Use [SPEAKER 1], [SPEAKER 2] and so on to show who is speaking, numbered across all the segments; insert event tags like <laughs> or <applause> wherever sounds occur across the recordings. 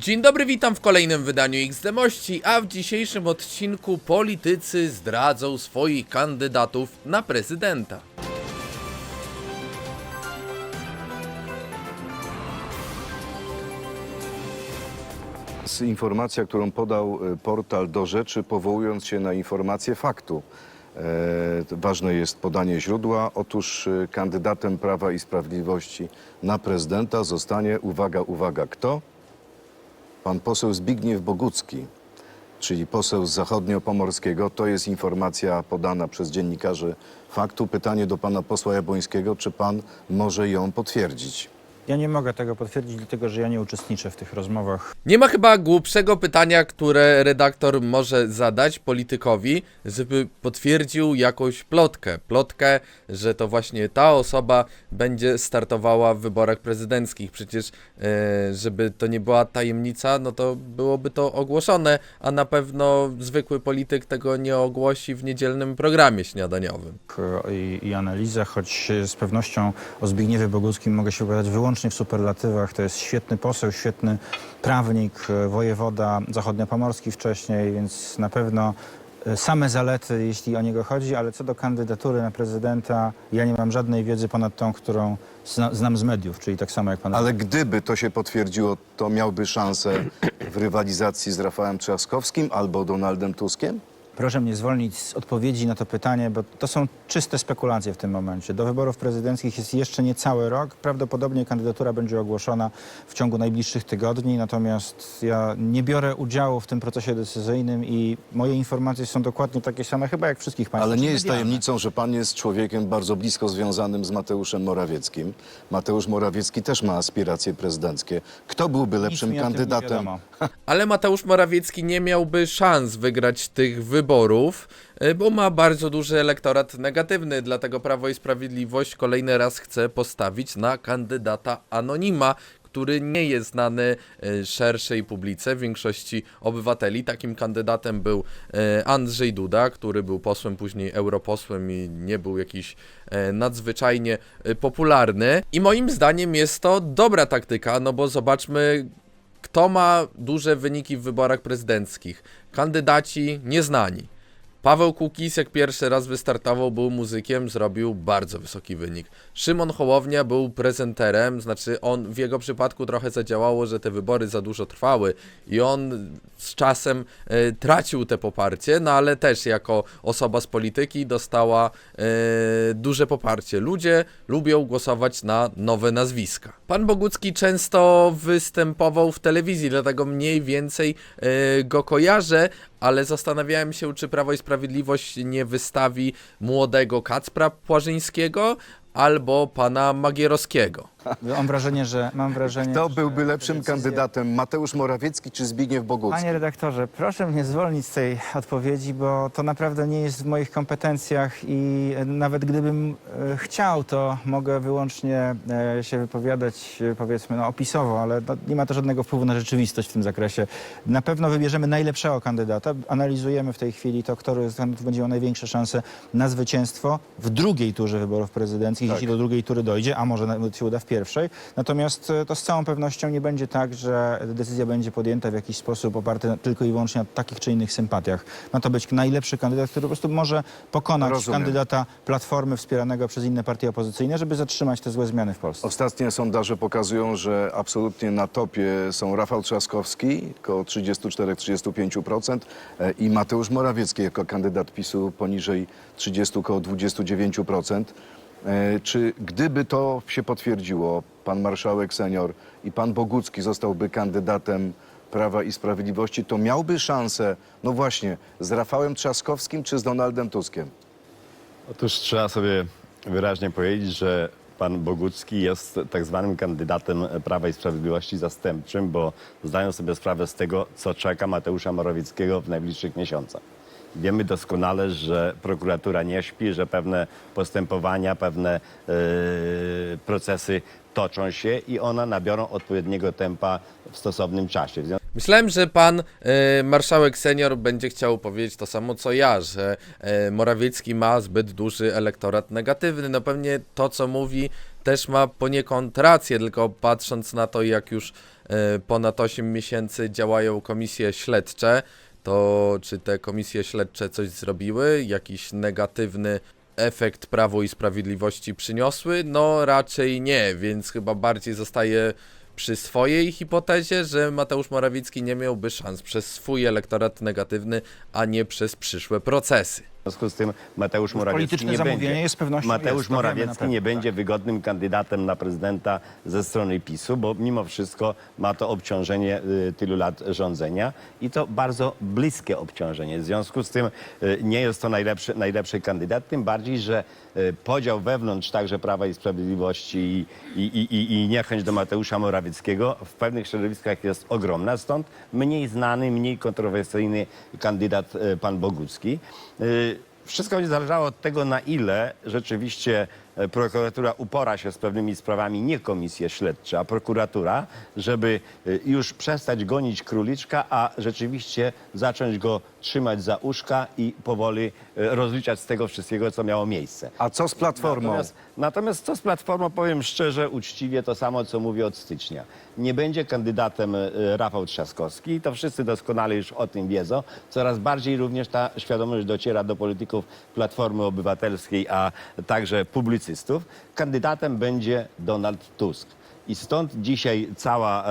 [SPEAKER 1] Dzień dobry, witam w kolejnym wydaniu XDMości, a w dzisiejszym odcinku politycy zdradzą swoich kandydatów na prezydenta.
[SPEAKER 2] informacja, którą podał e, portal do rzeczy, powołując się na informację faktu. E, ważne jest podanie źródła. Otóż e, kandydatem Prawa i Sprawiedliwości na prezydenta zostanie, uwaga, uwaga, kto? Pan poseł Zbigniew Bogucki, czyli poseł z zachodniopomorskiego. To jest informacja podana przez dziennikarzy faktu. Pytanie do pana posła Jabłońskiego, czy pan może ją potwierdzić?
[SPEAKER 3] Ja nie mogę tego potwierdzić, dlatego że ja nie uczestniczę w tych rozmowach.
[SPEAKER 1] Nie ma chyba głupszego pytania, które redaktor może zadać politykowi, żeby potwierdził jakąś plotkę. Plotkę, że to właśnie ta osoba będzie startowała w wyborach prezydenckich. Przecież, e, żeby to nie była tajemnica, no to byłoby to ogłoszone, a na pewno zwykły polityk tego nie ogłosi w niedzielnym programie śniadaniowym.
[SPEAKER 3] I, i analizach, choć z pewnością o Zbigniewie Boguckim mogę się wypowiadać wyłącznie w superlatywach. To jest świetny poseł, świetny prawnik, e, wojewoda zachodniopomorski wcześniej, więc na pewno e, same zalety, jeśli o niego chodzi, ale co do kandydatury na prezydenta, ja nie mam żadnej wiedzy ponad tą, którą zna, znam z mediów, czyli tak samo jak pan.
[SPEAKER 2] Ale gdyby to się potwierdziło, to miałby szansę w rywalizacji z Rafałem Trzaskowskim albo Donaldem Tuskiem?
[SPEAKER 3] Proszę mnie zwolnić z odpowiedzi na to pytanie, bo to są czyste spekulacje w tym momencie. Do wyborów prezydenckich jest jeszcze niecały rok. Prawdopodobnie kandydatura będzie ogłoszona w ciągu najbliższych tygodni, natomiast ja nie biorę udziału w tym procesie decyzyjnym i moje informacje są dokładnie takie same, chyba jak wszystkich państwa.
[SPEAKER 2] Ale nie jest tajemnicą, że pan jest człowiekiem bardzo blisko związanym z Mateuszem Morawieckim. Mateusz Morawiecki też ma aspiracje prezydenckie. Kto byłby lepszym
[SPEAKER 3] mi o tym nie
[SPEAKER 2] kandydatem?
[SPEAKER 3] wiadomo. <laughs>
[SPEAKER 1] Ale Mateusz Morawiecki nie miałby szans wygrać tych wyborów, y, bo ma bardzo duży elektorat negatywny, dlatego Prawo i Sprawiedliwość kolejny raz chce postawić na kandydata anonima, który nie jest znany y, szerszej publice, większości obywateli. Takim kandydatem był y, Andrzej Duda, który był posłem, później europosłem i nie był jakiś e, nadzwyczajnie popularny. I moim zdaniem jest to dobra taktyka, no bo zobaczmy, kto ma duże wyniki w wyborach prezydenckich? Kandydaci nieznani. Paweł Kukiz, jak pierwszy raz wystartował, był muzykiem, zrobił bardzo wysoki wynik. Szymon Hołownia był prezenterem, znaczy on w jego przypadku trochę zadziałało, że te wybory za dużo trwały i on z czasem e, tracił te poparcie, no ale też jako osoba z polityki dostała e, duże poparcie. Ludzie lubią głosować na nowe nazwiska. Pan Bogucki często występował w telewizji, dlatego mniej więcej e, go kojarzę, ale zastanawiałem się, czy Prawo i Sprawiedliwość nie wystawi młodego Kacpra Płażyńskiego albo pana Magierowskiego.
[SPEAKER 3] Mam wrażenie, że... Mam wrażenie,
[SPEAKER 2] Kto
[SPEAKER 3] że
[SPEAKER 2] byłby lepszym
[SPEAKER 3] decyzje-
[SPEAKER 2] kandydatem? Mateusz Morawiecki czy Zbigniew Bogucki?
[SPEAKER 3] Panie redaktorze, proszę mnie zwolnić z tej odpowiedzi, bo to naprawdę nie jest w moich kompetencjach i e, nawet gdybym e, chciał, to mogę wyłącznie e, się wypowiadać e, powiedzmy no, opisowo, ale no, nie ma to żadnego wpływu na rzeczywistość w tym zakresie. Na pewno wybierzemy najlepszego kandydata. Analizujemy w tej chwili to, który z kandydatów będzie miał największe szanse na zwycięstwo w drugiej turze wyborów prezydenckich,
[SPEAKER 2] Tak.
[SPEAKER 3] jeśli do drugiej tury dojdzie, a może nawet się uda w pierwszej. Natomiast e, to z całą pewnością nie będzie tak, że decyzja będzie podjęta w jakiś sposób oparty na, tylko i wyłącznie na takich czy innych sympatiach. Ma to być najlepszy kandydat, który po prostu może pokonać
[SPEAKER 2] Rozumiem.
[SPEAKER 3] kandydata Platformy wspieranego przez inne partie opozycyjne, żeby zatrzymać te złe zmiany w Polsce.
[SPEAKER 2] Ostatnie sondaże pokazują, że absolutnie na topie są Rafał Trzaskowski, około 34-35% e, i Mateusz Morawiecki jako kandydat PiSu poniżej 30, około 29%. E, Czy gdyby to się potwierdziło, pan marszałek senior i pan Bogucki zostałby kandydatem Prawa i Sprawiedliwości, to miałby szansę, no właśnie, z Rafałem Trzaskowskim czy z Donaldem Tuskiem?
[SPEAKER 4] Otóż trzeba sobie wyraźnie powiedzieć, że pan Bogucki jest tak zwanym kandydatem Prawa i Sprawiedliwości zastępczym, bo zdają sobie sprawę z tego, co czeka Mateusza Morawieckiego w najbliższych miesiącach. Wiemy doskonale, że prokuratura nie śpi, że pewne postępowania, pewne e, procesy toczą się i one nabiorą odpowiedniego tempa w stosownym czasie.
[SPEAKER 1] Myślałem, że pan e, marszałek senior będzie chciał powiedzieć to samo co ja, że e, Morawiecki ma zbyt duży elektorat negatywny. No pewnie to, co mówi, też ma poniekąd rację, tylko patrząc na to, jak już ponad 8 miesięcy działają komisje śledcze, to czy te komisje śledcze coś zrobiły? Jakiś negatywny efekt Prawo i Sprawiedliwości przyniosły? No raczej nie, więc chyba bardziej zostaje przy swojej hipotezie, że Mateusz Morawiecki nie miałby szans przez swój elektorat negatywny, a nie przez przyszłe procesy.
[SPEAKER 4] W związku z tym Mateusz Morawiecki
[SPEAKER 3] polityczne
[SPEAKER 4] nie
[SPEAKER 3] zamówienie
[SPEAKER 4] będzie.
[SPEAKER 3] jest z pewnością
[SPEAKER 4] Mateusz
[SPEAKER 3] jest, to wiemy na
[SPEAKER 4] Morawiecki
[SPEAKER 3] pewno,
[SPEAKER 4] nie
[SPEAKER 3] tak.
[SPEAKER 4] będzie wygodnym kandydatem na prezydenta ze strony PiSu, bo mimo wszystko ma to obciążenie y, tylu lat rządzenia i to bardzo bliskie obciążenie. W związku z tym y, nie jest to najlepszy, najlepszy kandydat, tym bardziej, że y, podział wewnątrz także Prawa i Sprawiedliwości i, i, i, i- i niechęć do Mateusza Morawieckiego w pewnych środowiskach jest ogromna, stąd mniej znany, mniej kontrowersyjny kandydat y, pan Bogucki. Y, Wszystko będzie zależało od tego, na ile rzeczywiście prokuratura upora się z pewnymi sprawami, nie komisje śledcze, a prokuratura, żeby e, już przestać gonić króliczka, a rzeczywiście zacząć go trzymać za uszka i powoli e, rozliczać z tego wszystkiego, co miało miejsce.
[SPEAKER 2] A co z Platformą?
[SPEAKER 4] Natomiast, natomiast co z Platformą, powiem szczerze, uczciwie, to samo, co mówię od stycznia. Nie będzie kandydatem e, Rafał Trzaskowski to wszyscy doskonale już o tym wiedzą. Coraz bardziej również ta świadomość dociera do polityków Platformy Obywatelskiej, a także publicystów. Kandydatem będzie Donald Tusk. I stąd dzisiaj cała e,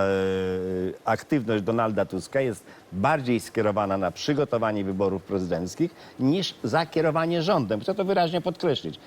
[SPEAKER 4] aktywność Donalda Tuska jest bardziej skierowana na przygotowanie wyborów prezydenckich niż zakierowanie rządem. Chcę to wyraźnie podkreślić.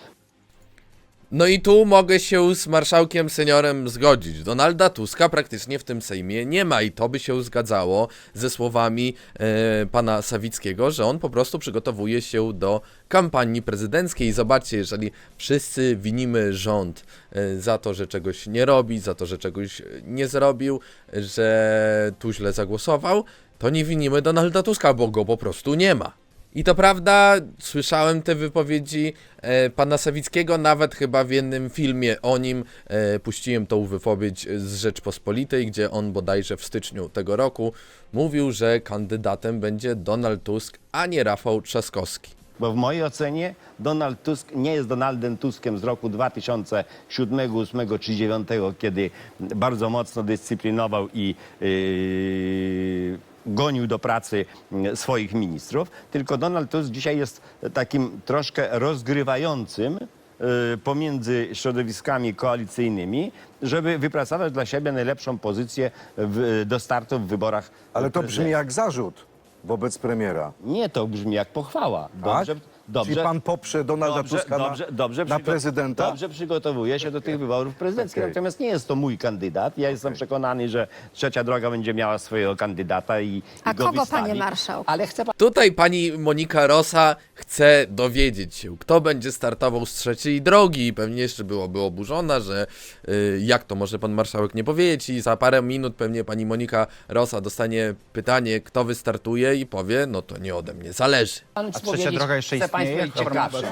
[SPEAKER 1] No i tu mogę się z marszałkiem seniorem zgodzić. Donalda Tuska praktycznie w tym Sejmie nie ma i to by się zgadzało ze słowami e, pana Sawickiego, że on po prostu przygotowuje się do kampanii prezydenckiej. Zobaczcie, jeżeli wszyscy winimy rząd e, za to, że czegoś nie robi, za to, że czegoś nie zrobił, że tu źle zagłosował, to nie winimy Donalda Tuska, bo go po prostu nie ma. I to prawda, słyszałem te wypowiedzi e, pana Sawickiego, nawet chyba w jednym filmie o nim e, puściłem tą wypowiedź z Rzeczpospolitej, gdzie on bodajże w styczniu tego roku mówił, że kandydatem będzie Donald Tusk, a nie Rafał Trzaskowski.
[SPEAKER 4] Bo w mojej ocenie Donald Tusk nie jest Donaldem Tuskiem z roku 2007, 2008 czy 2009, kiedy bardzo mocno dyscyplinował i yy, gonił do pracy mm, swoich ministrów, tylko Donald Tusk dzisiaj jest takim troszkę rozgrywającym yy, pomiędzy środowiskami koalicyjnymi, żeby wypracować dla siebie najlepszą pozycję w, do startu w wyborach
[SPEAKER 2] Ale to brzmi jak zarzut wobec premiera.
[SPEAKER 4] Nie, to brzmi jak pochwała. Dobrze,
[SPEAKER 2] tak?
[SPEAKER 4] Dobrze.
[SPEAKER 2] Czyli pan poprze Donalda
[SPEAKER 4] dobrze,
[SPEAKER 2] Tuska
[SPEAKER 4] dobrze,
[SPEAKER 2] na,
[SPEAKER 4] dobrze,
[SPEAKER 2] na
[SPEAKER 4] przygo-
[SPEAKER 2] prezydenta?
[SPEAKER 4] Dobrze przygotowuje się do tych wyborów prezydenckich.
[SPEAKER 2] Okej.
[SPEAKER 4] Natomiast nie jest to mój kandydat. Ja jestem przekonany, że trzecia droga będzie miała swojego kandydata i,
[SPEAKER 5] A
[SPEAKER 4] i go
[SPEAKER 5] kogo,
[SPEAKER 4] wystawi.
[SPEAKER 5] panie marszałku?
[SPEAKER 4] Ale chcę
[SPEAKER 1] Tutaj pani Monika Rosa chce dowiedzieć się, kto będzie startował z trzeciej drogi i pewnie jeszcze byłoby oburzona, że y, jak to może pan marszałek nie powiedzieć i za parę minut pewnie pani Monika Rosa dostanie pytanie, kto wystartuje i powie, no to nie ode mnie zależy.
[SPEAKER 4] pan
[SPEAKER 3] A trzecia
[SPEAKER 4] powiedzieć-
[SPEAKER 3] droga jeszcze
[SPEAKER 4] chcę
[SPEAKER 3] istnieje?
[SPEAKER 4] Państwu
[SPEAKER 3] Dobra,
[SPEAKER 4] ciekawsze.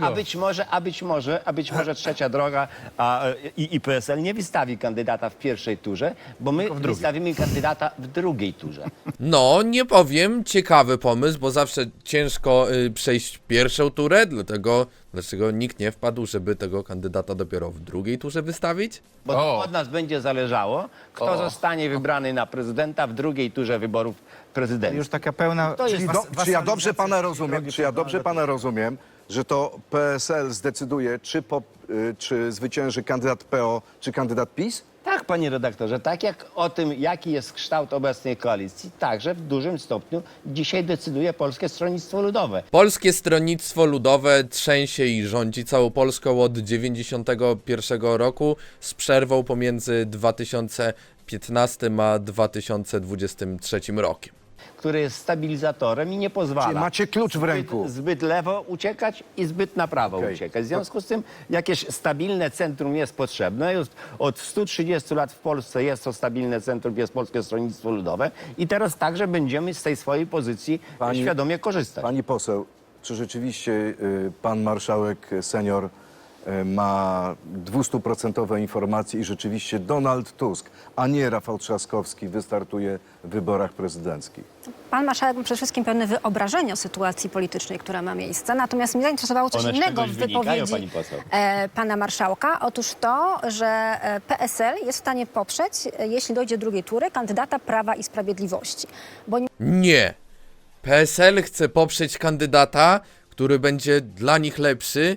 [SPEAKER 4] A być może, a być może, a być może trzecia droga a, i, i PSL nie wystawi kandydata w pierwszej turze, bo my wystawimy kandydata w drugiej turze.
[SPEAKER 1] No, nie powiem, ciekawy pomysł, bo zawsze ciężko y, przejść pierwszą turę, dlatego dlaczego nikt nie wpadł, żeby tego kandydata dopiero w drugiej turze wystawić?
[SPEAKER 4] Bo to
[SPEAKER 6] O.
[SPEAKER 4] od nas będzie zależało, kto zostanie wybrany na prezydenta w drugiej turze wyborów prezydenckich.
[SPEAKER 3] Już taka pełna...
[SPEAKER 4] To jest
[SPEAKER 2] Czyli
[SPEAKER 4] was-
[SPEAKER 2] do, czy ja dobrze pana rozumiem,
[SPEAKER 3] drogi
[SPEAKER 2] czy ja dobrze pana rozumiem, że to PSL zdecyduje, czy, po, y, czy zwycięży kandydat PO, czy kandydat PiS?
[SPEAKER 4] Tak, panie redaktorze, tak jak o tym, jaki jest kształt obecnej koalicji, także w dużym stopniu dzisiaj decyduje Polskie Stronnictwo Ludowe.
[SPEAKER 1] Polskie Stronnictwo Ludowe trzęsie i rządzi całą Polską od 91 roku z przerwą pomiędzy 2015 a 2023 rokiem.
[SPEAKER 4] Który jest stabilizatorem i nie pozwala.
[SPEAKER 2] Czyli macie klucz w ręku.
[SPEAKER 4] Zbyt, zbyt lewo uciekać i zbyt na prawo
[SPEAKER 2] Okej.
[SPEAKER 4] uciekać. W związku z tym jakieś stabilne centrum jest potrzebne. Jest, od 130 lat w Polsce jest to stabilne centrum, jest Polskie Stronnictwo Ludowe i teraz także będziemy z tej swojej pozycji
[SPEAKER 2] Pani-
[SPEAKER 4] świadomie korzystać.
[SPEAKER 2] Pani poseł, czy rzeczywiście y, pan marszałek senior ma 200% informacje i rzeczywiście Donald Tusk, a nie Rafał Trzaskowski wystartuje w wyborach prezydenckich.
[SPEAKER 5] Pan marszałek ma przede wszystkim pewne wyobrażenie o sytuacji politycznej, która ma miejsce. Natomiast mnie zainteresowało coś
[SPEAKER 4] One z
[SPEAKER 5] innego
[SPEAKER 4] czegoś
[SPEAKER 5] w
[SPEAKER 4] wynikają,
[SPEAKER 5] wypowiedzi
[SPEAKER 4] pani poseł.
[SPEAKER 5] e, pana marszałka. Otóż to, że e, PSL jest w stanie poprzeć, e, jeśli dojdzie do drugiej tury, kandydata Prawa i Sprawiedliwości. Bo nie
[SPEAKER 1] Nie. PSL chce poprzeć kandydata, który będzie dla nich lepszy,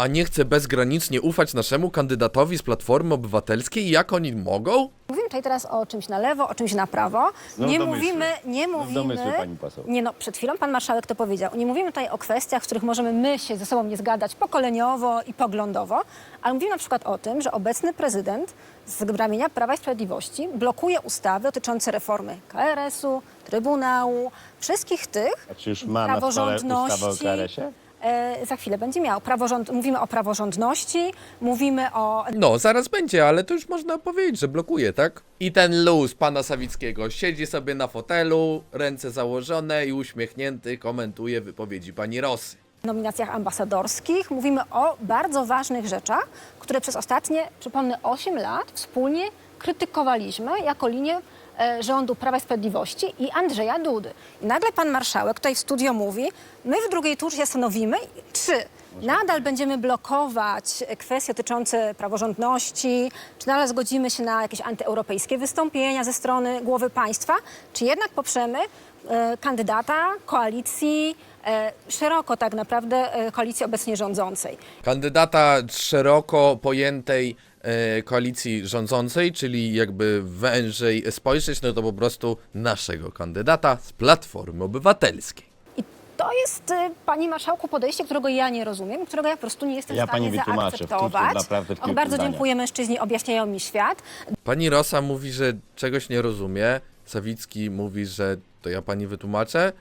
[SPEAKER 1] a nie chce bezgranicznie ufać naszemu kandydatowi z Platformy Obywatelskiej. Jak oni mogą?
[SPEAKER 5] mówimy tutaj teraz o czymś na lewo, o czymś na prawo. Nie
[SPEAKER 4] domysły.
[SPEAKER 5] mówimy, nie mówimy.
[SPEAKER 4] domysły, pani poseł.
[SPEAKER 5] Nie no, przed chwilą pan marszałek to powiedział. Nie mówimy tutaj o kwestiach, w których możemy my się ze sobą nie zgadać pokoleniowo i poglądowo, ale mówimy na przykład o tym, że obecny prezydent z ramienia Prawa i Sprawiedliwości blokuje ustawy dotyczące reformy KRS-u, Trybunału, wszystkich tych
[SPEAKER 4] A czy już ma na stole ustawę o KRS-ie?
[SPEAKER 5] E, za chwilę będzie miał. Praworząd, mówimy o praworządności, mówimy o
[SPEAKER 1] No, zaraz będzie, ale to już można powiedzieć, że blokuje, tak? I ten luz pana Sawickiego siedzi sobie na fotelu, ręce założone i uśmiechnięty komentuje wypowiedzi pani Rosy.
[SPEAKER 5] nominacjach ambasadorskich. Mówimy o bardzo ważnych rzeczach, które przez ostatnie, przypomnę, 8 lat wspólnie krytykowaliśmy jako linię rządu Prawa i Sprawiedliwości i Andrzeja Dudy. I nagle pan marszałek tutaj w studio mówi, my w drugiej turze się stanowimy, czy nadal będziemy blokować kwestie dotyczące praworządności, czy nadal zgodzimy się na jakieś antyeuropejskie wystąpienia ze strony głowy państwa, czy jednak poprzemy e, kandydata koalicji, e, szeroko tak naprawdę e, koalicji obecnie rządzącej.
[SPEAKER 1] Kandydata szeroko pojętej e, koalicji rządzącej, czyli jakby wężej spojrzeć, no to po prostu naszego kandydata z Platformy Obywatelskiej.
[SPEAKER 5] I to jest, e, panie marszałku, podejście, którego ja nie rozumiem, którego ja po prostu nie jestem
[SPEAKER 4] Ja
[SPEAKER 5] w stanie
[SPEAKER 4] pani wytłumaczę w kilku-
[SPEAKER 5] zaakceptować.
[SPEAKER 4] naprawdę w
[SPEAKER 5] Och,
[SPEAKER 4] kilku
[SPEAKER 5] bardzo
[SPEAKER 4] zdaniach.
[SPEAKER 5] dziękuję, mężczyźni objaśniają mi świat.
[SPEAKER 1] Pani Rosa mówi, że czegoś nie rozumie. Sawicki mówi, że to ja pani wytłumaczę.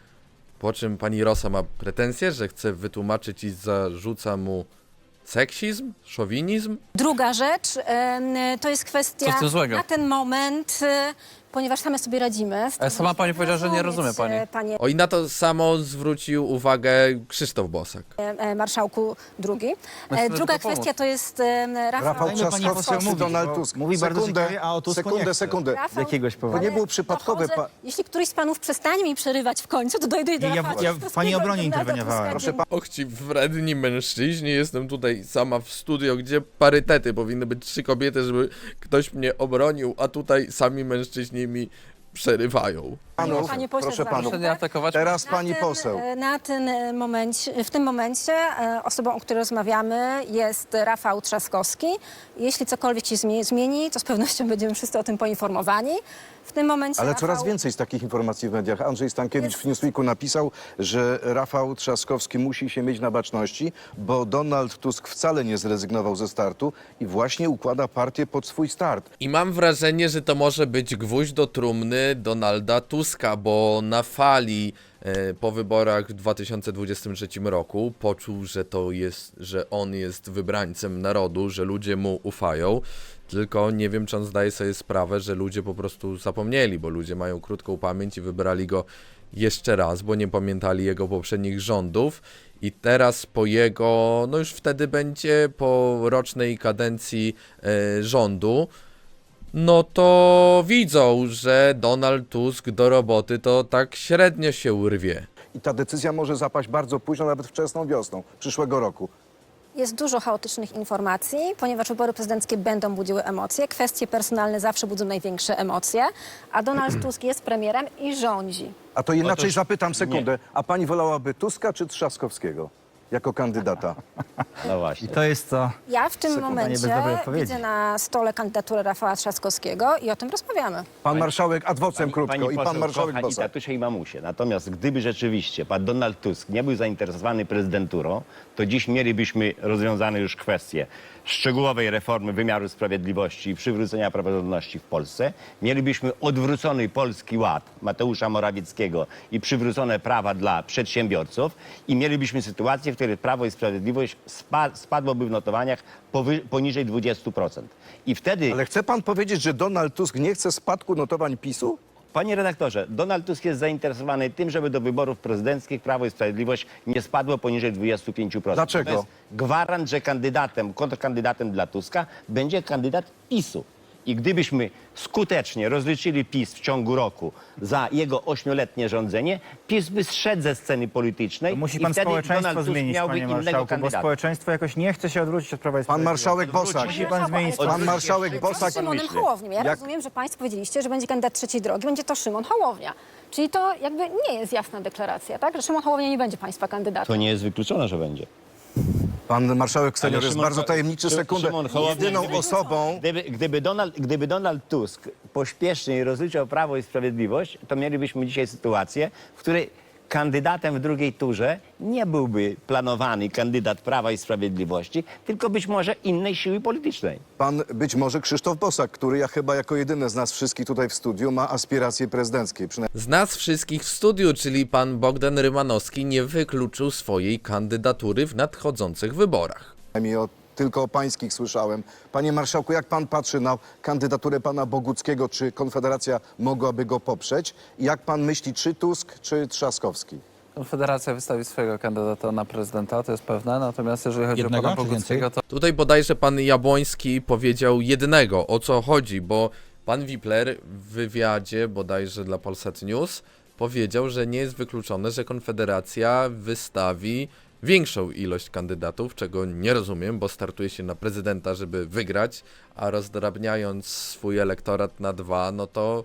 [SPEAKER 1] Po czym pani Rosa ma pretensje, że chce wytłumaczyć i zarzuca mu seksizm, szowinizm.
[SPEAKER 5] Druga rzecz, em, to jest kwestia
[SPEAKER 6] Co tym złego?
[SPEAKER 5] na ten moment, e, ponieważ same sobie radzimy. z tym,
[SPEAKER 6] Ale sama
[SPEAKER 5] żeby
[SPEAKER 6] pani powiedziała, że nie
[SPEAKER 5] rozumieć,
[SPEAKER 6] rozumie pani.
[SPEAKER 5] e, Panie
[SPEAKER 1] O i na to samo zwrócił uwagę Krzysztof Bosak.
[SPEAKER 5] e, marszałku drugi.
[SPEAKER 6] My
[SPEAKER 5] E,
[SPEAKER 6] chcemy
[SPEAKER 5] Druga
[SPEAKER 6] pomóc.
[SPEAKER 5] kwestia to jest e, Rafał.
[SPEAKER 2] Rafał
[SPEAKER 3] Dajmy pani
[SPEAKER 2] Trzaskowski
[SPEAKER 3] poseł mówić,
[SPEAKER 2] Donald
[SPEAKER 3] bo
[SPEAKER 2] Tusk?
[SPEAKER 3] mówi bardzo ciekawie, a o Tusku nie
[SPEAKER 2] sekundę,
[SPEAKER 3] chce.
[SPEAKER 2] sekundę.
[SPEAKER 5] Rafał,
[SPEAKER 3] jakiegoś powodu.
[SPEAKER 2] To nie był przypadkowy
[SPEAKER 5] dochodzę-
[SPEAKER 2] pa-
[SPEAKER 5] Jeśli któryś z panów przestanie mi przerywać w końcu, to dojdę do
[SPEAKER 3] ja-
[SPEAKER 5] Rafała
[SPEAKER 3] ja w
[SPEAKER 5] Trzaskowskiego
[SPEAKER 3] pani
[SPEAKER 5] i
[SPEAKER 3] obronie
[SPEAKER 5] Donalda
[SPEAKER 3] interweniowałem.
[SPEAKER 5] Tuska.
[SPEAKER 2] Proszę
[SPEAKER 1] Och, ci wredni mężczyźni, jestem tutaj sama w studio, gdzie parytety, powinny być trzy kobiety, żeby ktoś mnie obronił, a tutaj sami mężczyźni mi przerywają.
[SPEAKER 2] panów,
[SPEAKER 5] Panie pośle,
[SPEAKER 2] proszę panów.
[SPEAKER 6] Nie atakować.
[SPEAKER 2] Teraz
[SPEAKER 5] Na
[SPEAKER 2] pani poseł.
[SPEAKER 5] Na tym e, momencie, w tym momencie e, osobą, o której rozmawiamy jest Rafał Trzaskowski. Jeśli cokolwiek się zmie- zmieni, to z pewnością będziemy wszyscy o tym poinformowani. W tym momencie
[SPEAKER 2] Ale
[SPEAKER 5] Rafał...
[SPEAKER 2] coraz więcej z takich informacji w mediach. Andrzej Stankiewicz
[SPEAKER 5] Jest-
[SPEAKER 2] w Newsweeku napisał, że Rafał Trzaskowski musi się mieć na baczności, bo Donald Tusk wcale nie zrezygnował ze startu i właśnie układa partię pod swój start.
[SPEAKER 1] I mam wrażenie, że to może być gwóźdź do trumny Donalda Tuska, bo na fali e, po wyborach w 2023 roku poczuł, że to jest, że on jest wybrańcem narodu, że ludzie mu ufają. Tylko nie wiem, czy on zdaje sobie sprawę, że ludzie po prostu zapomnieli, bo ludzie mają krótką pamięć i wybrali go jeszcze raz, bo nie pamiętali jego poprzednich rządów. I teraz po jego, no już wtedy będzie po rocznej kadencji e, rządu, no to widzą, że Donald Tusk do roboty to tak średnio się urwie.
[SPEAKER 2] I ta decyzja może zapaść bardzo późno, nawet wczesną wiosną przyszłego roku.
[SPEAKER 5] Jest dużo chaotycznych informacji, ponieważ wybory prezydenckie będą budziły emocje. Kwestie personalne zawsze budzą największe emocje, a Donald <clears throat> Tusk jest premierem i rządzi.
[SPEAKER 2] A to inaczej
[SPEAKER 4] Otóż
[SPEAKER 2] zapytam sekundę. A pani wolałaby Tuska czy Trzaskowskiego jako kandydata? <laughs>
[SPEAKER 4] No
[SPEAKER 3] I
[SPEAKER 4] właśnie.
[SPEAKER 3] to jest to.
[SPEAKER 5] Ja w tym
[SPEAKER 3] Sekunda, nie
[SPEAKER 5] momencie
[SPEAKER 3] bez dobrej odpowiedzi.
[SPEAKER 5] widzę na stole kandydaturę Rafała Trzaskowskiego i o tym rozmawiamy.
[SPEAKER 2] Pan marszałek adwocem krótko i pan
[SPEAKER 4] poseł
[SPEAKER 2] marszałek
[SPEAKER 4] kocha i
[SPEAKER 2] Bosak.
[SPEAKER 4] tatusia i mamusie. Natomiast gdyby rzeczywiście pan Donald Tusk nie był zainteresowany prezydenturą, to dziś mielibyśmy rozwiązane już kwestie szczegółowej reformy wymiaru sprawiedliwości i przywrócenia praworządności w Polsce. Mielibyśmy odwrócony polski ład Mateusza Morawieckiego i przywrócone prawa dla przedsiębiorców i mielibyśmy sytuację, w której Prawo i Sprawiedliwość spa spadłoby w notowaniach poniżej 20%. I wtedy
[SPEAKER 2] Ale chce pan powiedzieć, że Donald Tusk nie chce spadku notowań PiSu?
[SPEAKER 4] Panie redaktorze, Donald Tusk jest zainteresowany tym, żeby do wyborów prezydenckich Prawo i Sprawiedliwość nie spadło poniżej 25%.
[SPEAKER 2] Dlaczego?
[SPEAKER 4] To jest gwarant, że kandydatem, kontrkandydatem dla Tuska będzie kandydat PiSu. I gdybyśmy skutecznie rozliczyli PiS w ciągu roku za jego ośmioletnie rządzenie, PiS by zszedł ze sceny politycznej
[SPEAKER 3] To musi
[SPEAKER 4] i
[SPEAKER 3] pan
[SPEAKER 4] wtedy
[SPEAKER 3] społeczeństwo
[SPEAKER 4] Donald Tusk
[SPEAKER 3] zmienić,
[SPEAKER 4] miałby
[SPEAKER 3] panie
[SPEAKER 4] innego
[SPEAKER 3] marszałku, bo
[SPEAKER 4] kandydata.
[SPEAKER 3] społeczeństwo jakoś nie chce się odwrócić od Prawa i
[SPEAKER 2] Pan
[SPEAKER 3] Sprawiedliwości.
[SPEAKER 2] marszałek Bosak.
[SPEAKER 3] Musi pan zmienić
[SPEAKER 2] Pan marszałek
[SPEAKER 5] Ale
[SPEAKER 2] Bosak.
[SPEAKER 5] z Szymonem
[SPEAKER 4] myśli.
[SPEAKER 5] Hołownią. Ja
[SPEAKER 2] Jak-
[SPEAKER 5] rozumiem, że Państwo powiedzieliście, że będzie kandydat trzeciej drogi, będzie to Szymon Hołownia. Czyli to jakby nie jest jasna deklaracja, tak? Że Szymon Hołownia nie będzie Państwa kandydatem.
[SPEAKER 4] To nie jest wykluczone, że będzie.
[SPEAKER 2] Pan marszałek senior jest
[SPEAKER 4] Szymon
[SPEAKER 2] bardzo tajemniczy.
[SPEAKER 4] Szymon
[SPEAKER 2] Sekundę.
[SPEAKER 4] Hołownia
[SPEAKER 2] Jedyną
[SPEAKER 4] gdyby-
[SPEAKER 2] osobą,
[SPEAKER 4] Gdyby, gdyby, Donald, gdyby Donald Tusk pośpiesznie rozliczał Prawo i Sprawiedliwość, to mielibyśmy dzisiaj sytuację, w której kandydatem w drugiej turze nie byłby planowany kandydat Prawa i Sprawiedliwości, tylko być może innej siły politycznej.
[SPEAKER 2] pan być może Krzysztof Bosak, który ja chyba jako jedyny z nas wszystkich tutaj w studiu ma aspiracje prezydenckie. Przynajmniej
[SPEAKER 1] Z nas wszystkich w studiu, czyli pan Bogdan Rymanowski, nie wykluczył swojej kandydatury w nadchodzących wyborach.
[SPEAKER 2] o, tylko o pańskich słyszałem. Panie marszałku, jak pan patrzy na kandydaturę pana Boguckiego, czy Konfederacja mogłaby go poprzeć? I jak pan myśli, czy Tusk, czy Trzaskowski?
[SPEAKER 6] Konfederacja wystawi swojego kandydata na prezydenta, to jest pewne. Natomiast jeżeli chodzi
[SPEAKER 3] Jednego,
[SPEAKER 6] o pana
[SPEAKER 3] czy
[SPEAKER 6] Boguckiego, to
[SPEAKER 1] Tutaj bodajże pan Jabłoński powiedział jednego, o co chodzi, bo pan Wipler w wywiadzie bodajże dla Polsat News powiedział, że nie jest wykluczone, że Konfederacja wystawi większą ilość kandydatów, czego nie rozumiem, bo startuje się na prezydenta, żeby wygrać, a rozdrabniając swój elektorat na dwa, no to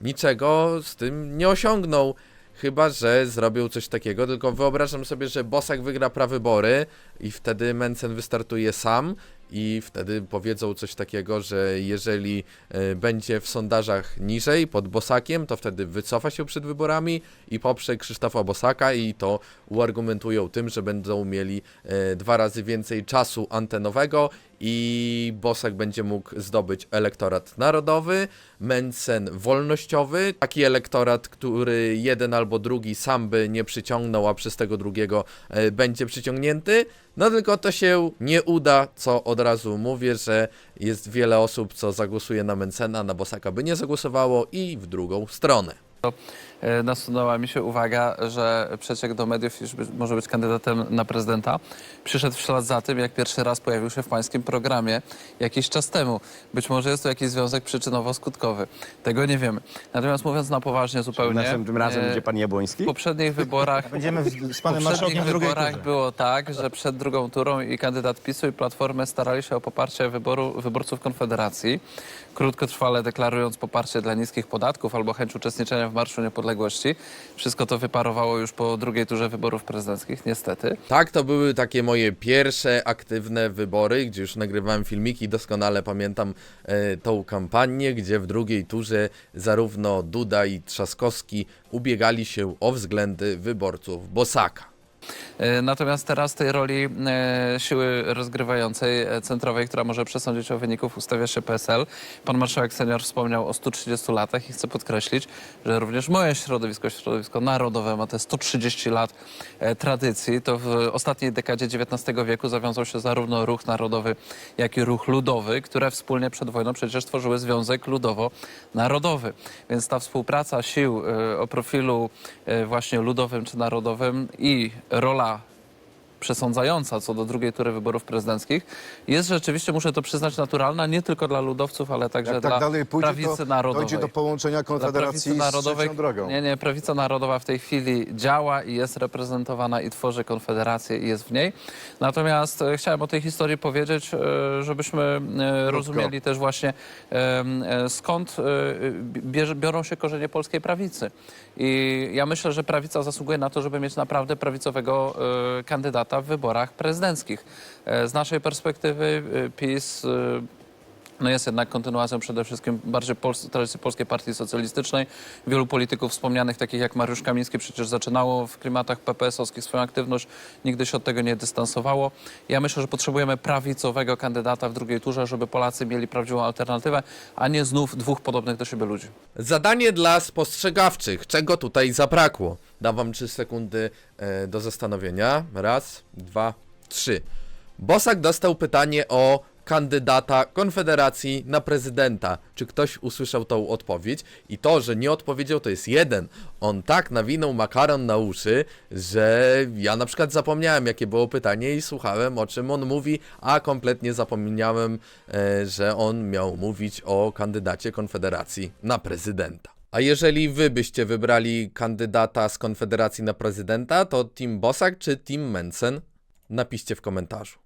[SPEAKER 1] niczego z tym nie osiągnął. Chyba, że zrobił coś takiego, tylko wyobrażam sobie, że Bosak wygra prawybory i wtedy Mencen wystartuje sam i wtedy powiedzą coś takiego, że jeżeli e, będzie w sondażach niżej pod Bosakiem, to wtedy wycofa się przed wyborami i poprze Krzysztofa Bosaka i to uargumentują tym, że będą mieli e, dwa razy więcej czasu antenowego i Bosak będzie mógł zdobyć elektorat narodowy, Mencen wolnościowy, taki elektorat, który jeden albo drugi sam by nie przyciągnął, a przez tego drugiego e, będzie przyciągnięty. No tylko to się nie uda, co od razu mówię, że jest wiele osób, co zagłosuje na Mencena, na Bosaka by nie zagłosowało i w drugą stronę.
[SPEAKER 6] E, nasunęła mi się uwaga, że przeciek do mediów, iż być- może być kandydatem na prezydenta, przyszedł w ślad za tym, jak pierwszy raz pojawił się w pańskim programie jakiś czas temu. Być może jest to jakiś związek przyczynowo-skutkowy. Tego nie wiemy. Natomiast mówiąc na poważnie zupełnie...
[SPEAKER 4] Następnym razem
[SPEAKER 6] e,
[SPEAKER 4] będzie pan Jabłoński?
[SPEAKER 6] W poprzednich wyborach <laughs>
[SPEAKER 3] Będziemy z, panem marszałkiem w drugiej
[SPEAKER 6] wyborach
[SPEAKER 3] turze.
[SPEAKER 6] było tak, że przed drugą turą i kandydat PiSu i Platformy starali się o poparcie wyboru, wyborców Konfederacji, krótkotrwale deklarując poparcie dla niskich podatków albo chęć uczestniczenia w Marszu Niepodległości. Wszystko to wyparowało już po drugiej turze wyborów prezydenckich, niestety.
[SPEAKER 1] Tak, to były takie moje pierwsze aktywne wybory, gdzie już nagrywałem filmiki, doskonale pamiętam e, tą kampanię, gdzie w drugiej turze zarówno Duda i Trzaskowski ubiegali się o względy wyborców Bosaka.
[SPEAKER 6] E, Natomiast teraz tej roli e, siły rozgrywającej e, centrowej, która może przesądzić o wyników, ustawia się PSL. Pan marszałek senior wspomniał o 130 latach i chcę podkreślić, że również moje środowisko, środowisko narodowe ma te 130 lat tradycji. To w ostatniej dekadzie XIX wieku zawiązał się zarówno ruch narodowy, jak i ruch ludowy, które wspólnie przed wojną przecież tworzyły Związek Ludowo-Narodowy. Więc ta współpraca sił o profilu właśnie ludowym czy narodowym i rola przesądzająca co do drugiej tury wyborów prezydenckich jest rzeczywiście, muszę to przyznać, naturalna nie tylko dla ludowców, ale także
[SPEAKER 2] Jak
[SPEAKER 6] dla
[SPEAKER 2] tak dalej pójdzie,
[SPEAKER 6] prawicy
[SPEAKER 2] to
[SPEAKER 6] narodowej.
[SPEAKER 2] dojdzie do połączenia Konfederacji z
[SPEAKER 6] narodowej,
[SPEAKER 2] trzecią drogą.
[SPEAKER 6] nie, nie, prawica narodowa w tej chwili działa i jest reprezentowana i tworzy konfederację i jest w niej. Natomiast e, chciałem o tej historii powiedzieć, e, żebyśmy e, rozumieli też właśnie e, e, skąd e, bierze, biorą się korzenie polskiej prawicy. I ja myślę, że prawica zasługuje na to, żeby mieć naprawdę prawicowego e, kandydata w wyborach prezydenckich. E, z naszej perspektywy e, PiS e, no jest jednak kontynuacją przede wszystkim bardziej pols- tradycji Polskiej Partii Socjalistycznej. Wielu polityków wspomnianych, takich jak Mariusz Kamiński, przecież zaczynało w klimatach PPS-owskich swoją aktywność, nigdy się od tego nie dystansowało. Ja myślę, że potrzebujemy prawicowego kandydata w drugiej turze, żeby Polacy mieli prawdziwą alternatywę, a nie znów dwóch podobnych do siebie ludzi.
[SPEAKER 1] Zadanie dla spostrzegawczych. Czego tutaj zabrakło? Dam wam 3 sekundy e, do zastanowienia. Raz, dwa, trzy. Bosak dostał pytanie o kandydata Konfederacji na prezydenta. Czy ktoś usłyszał tą odpowiedź? I to, że nie odpowiedział, to jest jeden. On tak nawinął makaron na uszy, że ja na przykład zapomniałem, jakie było pytanie i słuchałem, o czym on mówi, a kompletnie zapomniałem, e, że on miał mówić o kandydacie Konfederacji na prezydenta. A jeżeli wy byście wybrali kandydata z Konfederacji na prezydenta, to Team Bosak czy Team Mensen? Napiszcie w komentarzu.